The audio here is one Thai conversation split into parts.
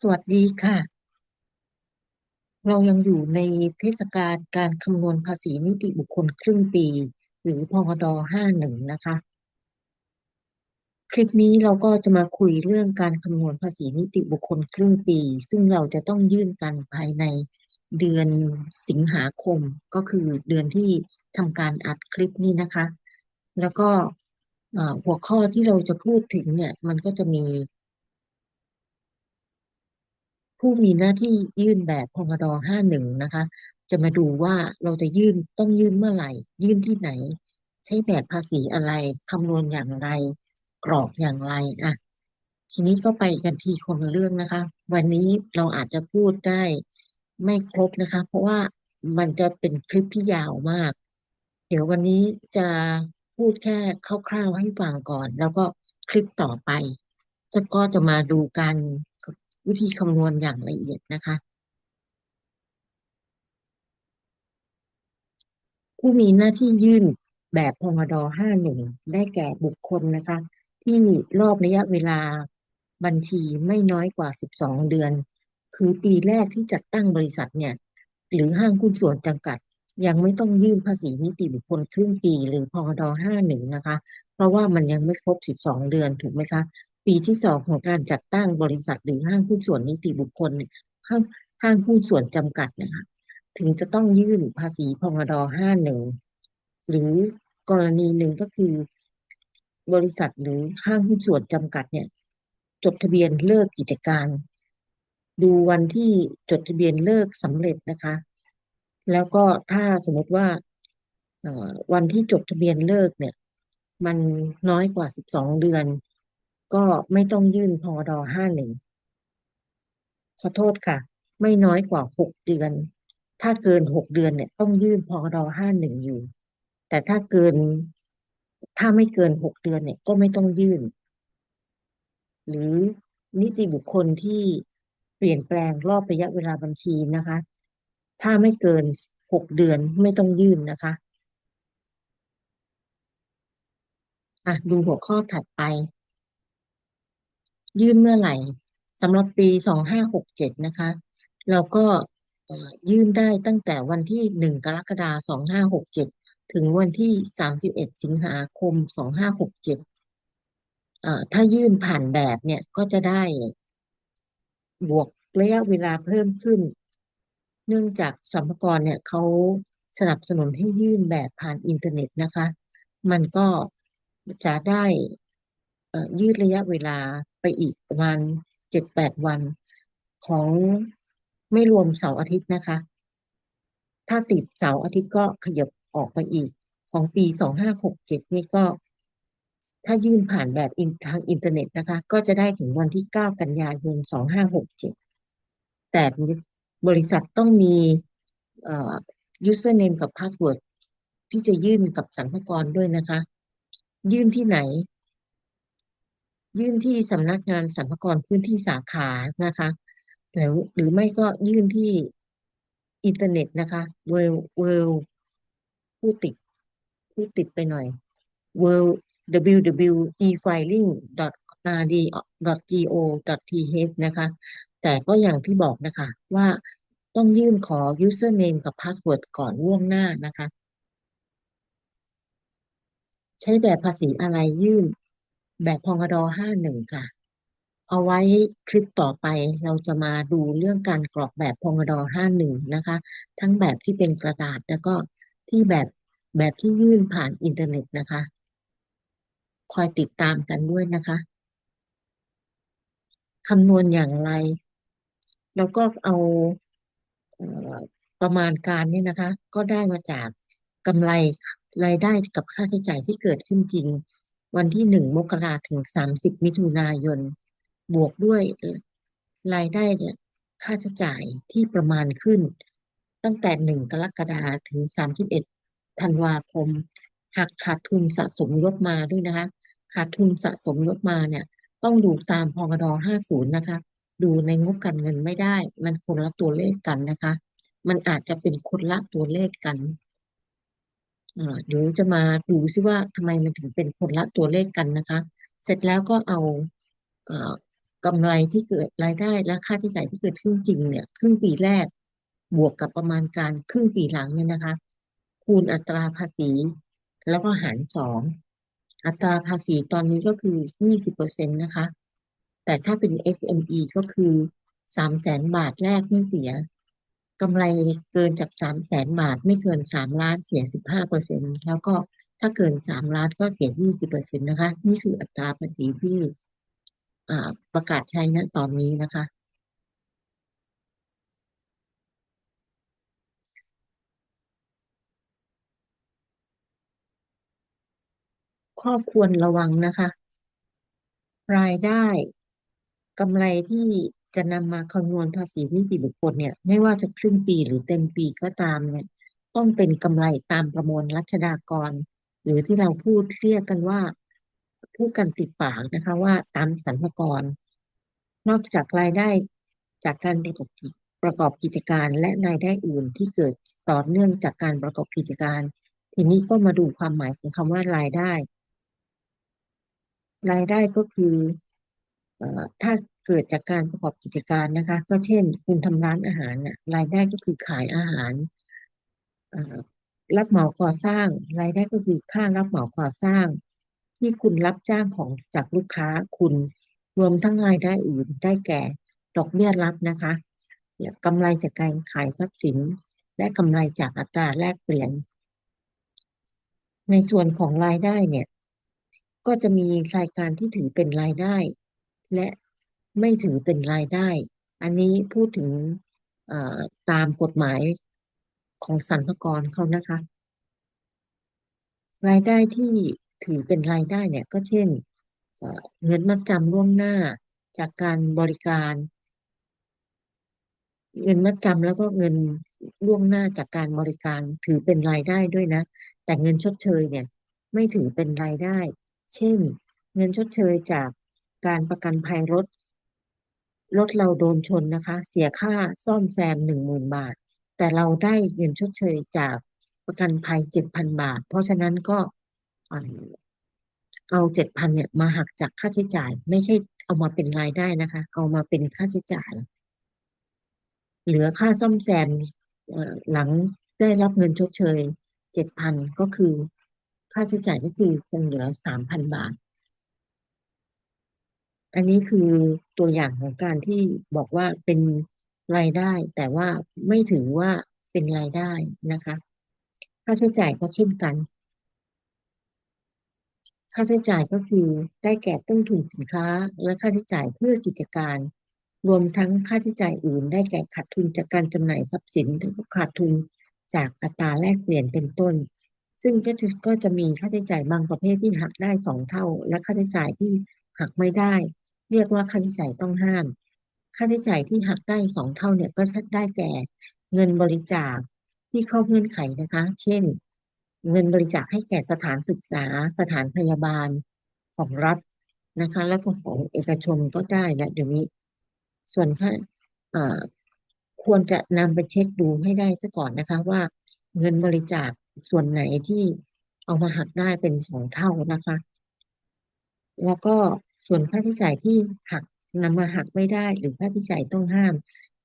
สวัสดีค่ะ เรายังอยู่ในเทศกาลการคำนวณภาษีนิติบุคคลครึ่งปี หรือพกด51 นะคะ คลิปนี้เราก็จะมาคุยเรื่องการคำนวณภาษีนิติบุคคลครึ่งปี ซึ่งเราจะต้องยื่นกันภายในเดือนสิงหาคม ก็คือเดือนที่ทำการอัดคลิปนี้นะคะ แล้วก็หัวข้อที่เราจะพูดถึงเนี่ย มันก็จะมี ผู้มีหน้าที่ยื่นแบบพงดห้าหนึ่งนะคะ จะมาดูว่าเราจะยื่นต้องยื่นเมื่อไหร่ ยื่นที่ไหน ใช้แบบภาษีอะไรคำนวณอย่างไร กรอกอย่างไรอะทีนี้ก็ไปกันทีคนละเรื่องนะคะ วันนี้เราอาจจะพูดได้ไม่ครบนะคะ เพราะว่ามันจะเป็นคลิปที่ยาวมาก เดี๋ยววันนี้จะพูดแค่คร่าวๆให้ฟังก่อน แล้วก็คลิปต่อไปก็จะมาดูการ วิธีคำนวณอย่างละเอียดนะคะ ผู้มีหน้าที่ยื่นแบบพงดห้าหนึ่งได้แก่บุคคลนะคะ ที่รอบระยะเวลาบัญชีไม่น้อยกว่าสิบสองเดือน คือปีแรกที่จัดตั้งบริษัทเนี่ย หรือห้างหุ้นส่วนจำกัด ยังไม่ต้องยื่นภาษีนิติบุคคลครึ่งปี หรือพงดห้าหนึ่งนะคะ เพราะว่ามันยังไม่ครบสิบสองเดือนถูกไหมคะ ปีที่สองของการจัดตั้งบริษัทหรือห้างหุ้นส่วนนิติบุคคลห้างห้างหุ้นส่วนจำกัดนะคะถึงจะต้องยื่นภาษีพงดห้าหนึ่งหรือกรณีหนึ่งก็คือบริษัทหรือห้างหุ้นส่วนจำกัดเนี่ย จดทะเบียนเลิกกิจการ ดูวันที่จดทะเบียนเลิกสำเร็จนะคะ แล้วก็ถ้าสมมติว่าวันที่จดทะเบียนเลิกเนี่ย มันน้อยกว่าสิบสองเดือน ก็ไม่ต้องยื่นพอดอห้าหนึ่งขอโทษค่ะ ไม่น้อยกว่าหกเดือน ถ้าเกินหกเดือนเนี่ย ต้องยื่นพอดอห้าหนึ่งอยู่ แต่ถ้าเกิน ถ้าไม่เกินหกเดือนเนี่ย ก็ไม่ต้องยื่น หรือนิติบุคคลที่เปลี่ยนแปลงรอบระยะเวลาบัญชีนะคะ ถ้าไม่เกินหกเดือนไม่ต้องยื่นนะคะอะดูหัวข้อถัดไป ยื่นเมื่อไหร่สำหรับปีสองห้าหกเจ็ดนะคะ เราก็ยื่นได้ตั้งแต่วันที่หนึ่งกรกฎาสองห้าหกเจ็ดถึงวันที่สามสิบเอ็ดสิงหาคมสองห้าหกเจ็ดถ้ายื่นผ่านแบบเนี่ยก็จะได้บวกระยะเวลาเพิ่มขึ้น เนื่องจากสัมภาระเนี่ยเขาสนับสนุนให้ยื่นแบบผ่านอินเทอร์เน็ตนะคะ มันก็จะได้ ยืดระยะเวลาไปอีกประมาณเจ็ดแปดวันของไม่รวมเสาร์อาทิตย์นะคะ ถ้าติดเสาร์อาทิตย์ก็ขยับออกไปอีกของปีสองห้าหกเจ็ดนี่ก็ ถ้ายื่นผ่านแบบทางอินเทอร์เน็ตนะคะ ก็จะได้ถึงวันที่เก้ากันยายนสองห้าหกเจ็ดแต่บริษัทต้องมี username กับ password ที่จะยื่นกับสรรพากรด้วยนะคะ ยื่นที่ไหน ยื่นที่สำนักงานสรรพากรพื้นที่สาขานะคะ หรือหรือไม่ก็ยื่นที่อินเทอร์เน็ตนะคะเวลเวลผู้ติดผู้ติดไปหน่อย world www.efiling.rd.go.th นะคะ แต่ก็อย่างที่บอกนะคะว่าต้องยื่นขอ username กับ password ก่อนล่วงหน้านะคะ ใช้แบบภาษีอะไรยื่น แบบพงดห้าหนึ่งค่ะ เอาไว้คลิปต่อไปเราจะมาดูเรื่องการกรอกแบบพงดห้าหนึ่งนะคะ ทั้งแบบที่เป็นกระดาษแล้วก็ที่แบบแบบที่ยื่นผ่านอินเทอร์เน็ตนะคะ คอยติดตามกันด้วยนะคะคำนวณอย่างไรเราก็เอาประมาณการนี่นะคะ ก็ได้มาจากกำไรรายได้กับค่าใช้จ่ายที่เกิดขึ้นจริง วันที่หนึ่งมกราถึงสามสิบมิถุนายน บวกด้วยรายได้เนี่ยค่าใช้จ่ายที่ประมาณขึ้น ตั้งแต่หนึ่งกรกฎาถึงสามสิบเอ็ดธันวาคม หากขาดทุนสะสมยดมาด้วยนะคะ ขาดทุนสะสมยดมาเนี่ย ต้องดูตามพกดห้าศูนย์นะคะ ดูในงบการเงินไม่ได้ มันคนละตัวเลขกันนะคะ มันอาจจะเป็นคนละตัวเลขกัน เดี๋ยวจะมาดูซิว่าทำไมมันถึงเป็นคนละตัวเลขกันนะคะ เสร็จแล้วก็เอากำไรที่เกิดรายได้และค่าใช้จ่ายที่เกิดขึ้นจริงเนี่ยครึ่งปีแรกบวกกับประมาณการครึ่งปีหลังเนี่ยนะคะ คูณอัตราภาษี แล้วก็หารสองอัตราภาษีตอนนี้ก็คือยี่สิบเปอร์เซ็นต์นะคะ แต่ถ้าเป็น SME ก็คือสามแสนบาทแรกไม่เสีย กำไรเกินจากสามแสนบาท ไม่เกินสามล้านเสียสิบห้าเปอร์เซ็นต์แล้วก็ถ้าเกินสามล้านก็เสียยี่สิบเปอร์เซ็นต์นะคะ นี่คืออัตราภาษีที่ประกาศใช้ณตอนนี้นะคะ ข้อควรระวังนะคะ รายได้กำไรที่ จะนำมาคำนวณภาษีนิติบุคคลเนี่ย ไม่ว่าจะครึ่งปีหรือเต็มปีก็ตามเนี่ย ต้องเป็นกำไรตามประมวลรัชดากร หรือที่เราพูดเรียกกันว่าพูดกันติดปากนะคะว่าตามสรรพากร นอกจากรายได้จากการประกอบกิจประกอบกิจการและรายได้อื่นที่เกิดต่อเนื่องจากการประกอบกิจการ ทีนี้ก็มาดูความหมายของคำว่ารายได้ รายได้ก็คืออถ้า เกิดจากการประกอบกิจการนะคะ ก็เช่น คุณทำร้านอาหารน่ะรายได้ก็คือขายอาหารรับเหมาก่อสร้าง รายได้ก็คือค่ารับเหมาก่อสร้าง ที่คุณรับจ้างของจากลูกค้าคุณรวมทั้งรายได้อื่นได้แก่ดอกเบี้ยรับนะคะกำไรจากการขายทรัพย์สิน และกำไรจากอัตราแลกเปลี่ยน ในส่วนของรายได้เนี่ย ก็จะมีรายการที่ถือเป็นรายได้ และ ไม่ถือเป็นรายได้ อันนี้พูดถึงตามกฎหมายของสรรพากรเขานะคะ รายได้ที่ถือเป็นรายได้เนี่ยก็เช่นเงินมัดจำล่วงหน้าจากการบริการ เงินมัดจำแล้วก็เงินล่วงหน้าจากการบริการถือเป็นรายได้ด้วยนะ แต่เงินชดเชยเนี่ยไม่ถือเป็นรายได้ เช่น เงินชดเชยจากการประกันภัยรถ รถเราโดนชนนะคะ เสียค่าซ่อมแซมหนึ่งหมื่นบาท แต่เราได้เงินชดเชยจากประกันภัยเจ็ดพันบาท เพราะฉะนั้นก็เอาเจ็ดพันเนี่ยมาหักจากค่าใช้จ่าย ไม่ใช่เอามาเป็นรายได้นะคะ เอามาเป็นค่าใช้จ่าย เหลือค่าซ่อมแซมหลังได้รับเงินชดเชยเจ็ดพันก็คือ ค่าใช้จ่ายก็คือคงเหลือสามพันบาท อันนี้คือตัวอย่างของการที่บอกว่าเป็นรายได้ แต่ว่าไม่ถือว่าเป็นรายได้นะคะ ค่าใช้จ่ายก็เช่นกัน ค่าใช้จ่ายก็คือได้แก่ต้นทุนสินค้า และค่าใช้จ่ายเพื่อกิจการ รวมทั้งค่าใช้จ่ายอื่น ได้แก่ขาดทุนจากการจำหน่ายทรัพย์สินหรือขาดทุนจากอัตราแลกเปลี่ยนเป็นต้น ซึ่งก็จะก็จะมีค่าใช้จ่ายบางประเภทที่หักได้สองเท่า และค่าใช้จ่ายที่หักไม่ได้ เรียกว่าค่าใช้จ่ายต้องห้าม ค่าใช้จ่ายที่หักได้สองเท่าเนี่ยก็ได้แก่เงินบริจาคที่เข้าเงื่อนไขนะคะ เช่น เงินบริจาคให้แก่สถานศึกษา สถานพยาบาลของรัฐนะคะ แล้วก็ของเอกชนก็ได้นะเดี๋ยวนี้ ส่วนค่าควรจะนำไปเช็คดูให้ได้ซะก่อนนะคะว่าเงินบริจาคส่วนไหนที่เอามาหักได้เป็นสองเท่านะคะ แล้วก็ ส่วนค่าใช้จ่ายที่หักนำมาหักไม่ได้ หรือค่าใช้จ่ายต้องห้าม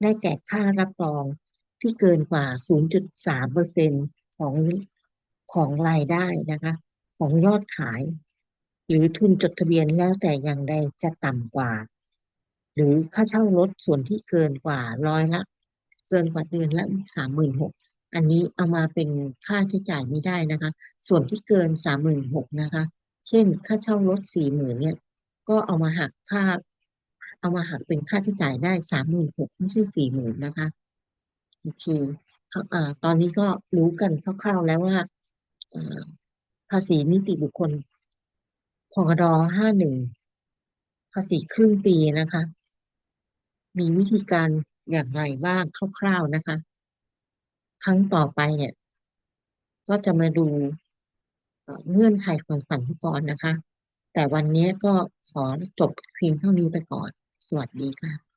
ได้แก่ค่ารับรองที่เกินกว่า 0.3เปอร์เซ็นของของรายได้นะคะ ของยอดขาย หรือทุนจดทะเบียนแล้วแต่อย่างใดจะต่ำกว่า หรือค่าเช่ารถส่วนที่เกินกว่าร้อยละ เกินกว่าเดือนละสามหมื่นหกอันนี้เอามาเป็นค่าใช้จ่ายไม่ได้นะคะ ส่วนที่เกินสามหมื่นหกนะคะ เช่น ค่าเช่ารถสี่หมื่นเนี่ย ก็เอามาหักค่า เอามาหักเป็นค่าใช้จ่ายได้สามหมื่นหกไม่ใช่สี่หมื่นนะคะโอเคครับอ่าตอนนี้ก็รู้กันคร่าวๆแล้วว่าภาษีนิติบุคคลพกดห้าหนึ่งภาษีครึ่งปีนะคะ มีวิธีการอย่างไรบ้างคร่าวๆนะคะ ครั้งต่อไปเนี่ย ก็จะมาดูเอ่อเงื่อนไขของสรรพากรนะคะ แต่วันนี้ก็ขอจบเพียงเท่านี้ไปก่อน สวัสดีค่ะ